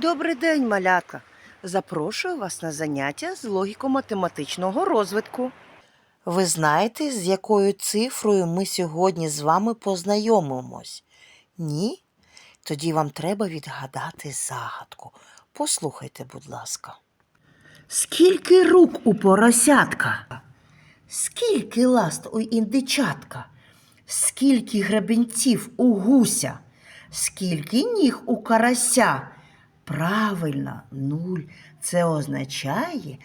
Добрий день, малятка. Запрошую вас на заняття з логіко-математичного розвитку. Ви знаєте, з якою цифрою ми сьогодні з вами познайомимось? Ні? Тоді вам треба відгадати загадку. Послухайте, будь ласка. Скільки рук у поросятка? Скільки ласт у індичатка? Скільки гребінців у гуся? Скільки ніг у карася? Правильно, нуль. Це означає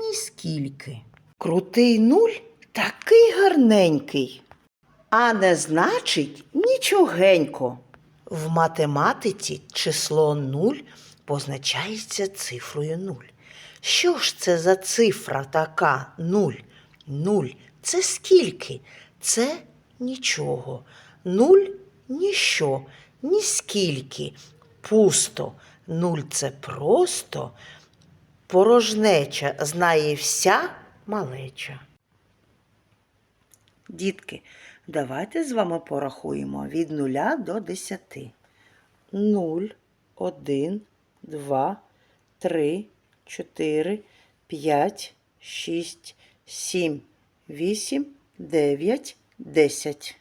ніскільки. Крутий нуль такий гарненький, а не значить нічогенько. В математиці число 0 позначається цифрою 0. Що ж це за цифра така 0? 0 – це скільки? Це нічого. 0 – ніщо, ніскільки. Пусто. 0 – це просто. Порожнеча знає вся малеча. Дітки, давайте з вами порахуємо від нуля до десяти. Нуль, один, два, три, чотири, п'ять, шість, сім, вісім, дев'ять, десять.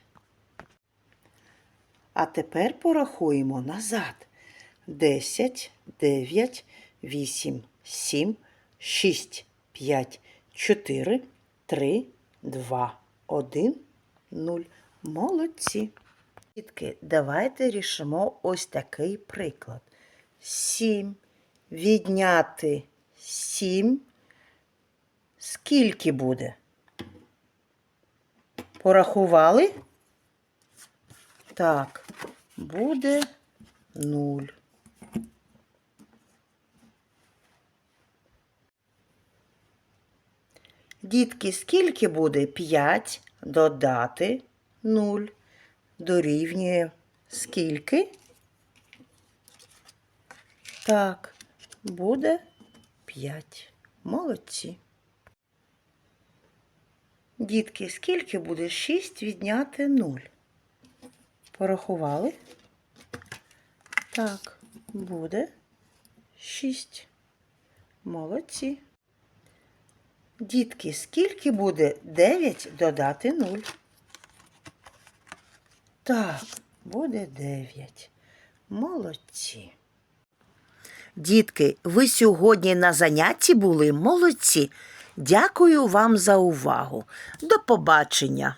А тепер порахуємо назад. Десять, дев'ять, вісім, сім, шість, п'ять, чотири, три, два, один, нуль. Молодці. Дітки, давайте рішимо ось такий приклад. Сім. Відняти сім. Скільки буде? Порахували? Так, буде нуль. Дітки, скільки буде 5 додати 0 дорівнює скільки? Так, буде 5. Молодці. Дітки, скільки буде 6 відняти 0? Порахували? Так, буде 6. Молодці. Дітки, скільки буде 9 додати 0? Так, буде 9. Молодці. Дітки, ви сьогодні на занятті були молодці. Дякую вам за увагу. До побачення.